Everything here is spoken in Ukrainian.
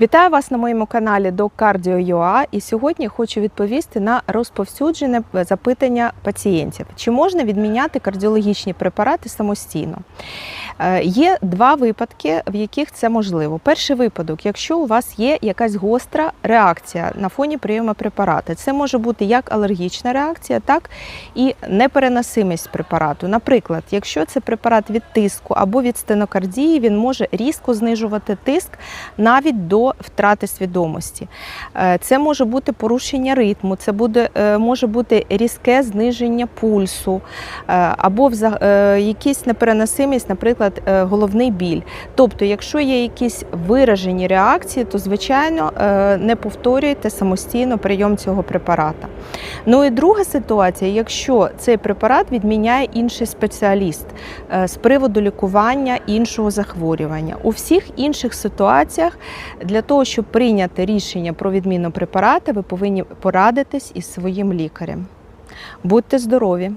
Вітаю вас на моєму каналі DocCardio.ua Cardio.ua і сьогодні хочу відповісти на розповсюджене запитання пацієнтів. Чи можна відміняти кардіологічні препарати самостійно? Е, Є два випадки, в яких це можливо. Перший випадок, якщо у вас є якась гостра реакція на фоні прийому препарату, це може бути як алергічна реакція, так і непереносимість препарату. Наприклад, якщо це препарат від тиску або від стенокардії, він може різко знижувати тиск навіть до втрати свідомості. Е, Це може бути порушення ритму, це буде, е, може бути різке зниження пульсу або якісь непереносимість, наприклад, е, головний біль. Тобто, якщо є якісь виражені реакції, то звичайно е, не повторюйте самостійно прийом цього препарата. Ну і друга ситуація, якщо цей препарат відміняє інший спеціаліст е, з приводу лікування іншого захворювання. У всіх інших ситуаціях для того, щоб прийняти рішення про відміну препарата, ви повинні порадитись із своїм лікарем. Будьте здорові!